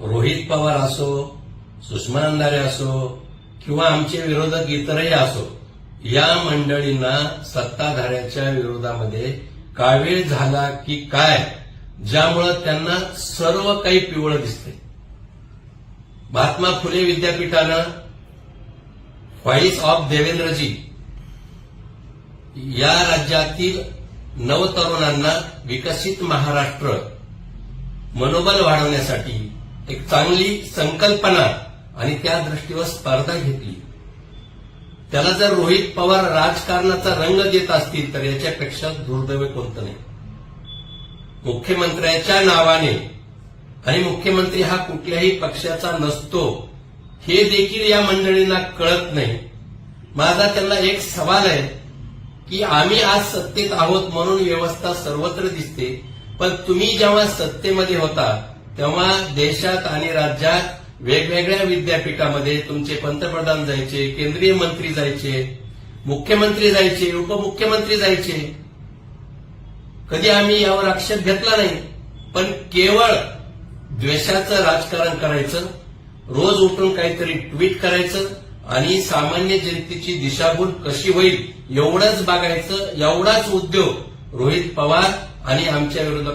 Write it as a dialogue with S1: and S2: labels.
S1: रोहित पवार असो सुषमा अंधारे असो किंवा आमचे विरोधक इतरही असो या मंडळींना सत्ताधाऱ्याच्या विरोधामध्ये कावीळ झाला की काय ज्यामुळं त्यांना सर्व काही पिवळं दिसते महात्मा फुले विद्यापीठानं व्हॉइस ऑफ देवेंद्रजी या राज्यातील नवतरुणांना विकसित महाराष्ट्र मनोबल वाढवण्यासाठी एक चांगली संकल्पना आणि त्या दृष्टीवर स्पर्धा घेतली. त्याला जर रोहित पवार राजकारणाचा रंग देत असतील तर याच्यापेक्षा दुर्दैव कोणतं नाही. मुख्यमंत्र्याच्या नावाने आणि मुख्यमंत्री हा कुठल्याही पक्षाचा नसतो हे देखील या मंडळींना कळत नाही. माझा त्यांना एक सवाल आहे की आम्ही आज सत्तेत आहोत म्हणून व्यवस्था सर्वत्र दिसते पण तुम्ही जेव्हा सत्तेमध्ये होता तेव्हा देशात आणि राज्यात वेगवेगळ्या विद्यापीठामध्ये तुमचे पंतप्रधान जायचे केंद्रीय मंत्री जायचे मुख्यमंत्री जायचे उपमुख्यमंत्री जायचे. कधी आम्ही यावर आक्षेप घेतला नाही पण केवळ द्वेषाचं राजकारण करायचं रोज उठून काहीतरी ट्विट करायचं आणि सामान्य जनतेची दिशाभूल कशी होईल एवढंच बघायचं एवढाच उद्योग रोहित पवार आणि आमच्या विरोधात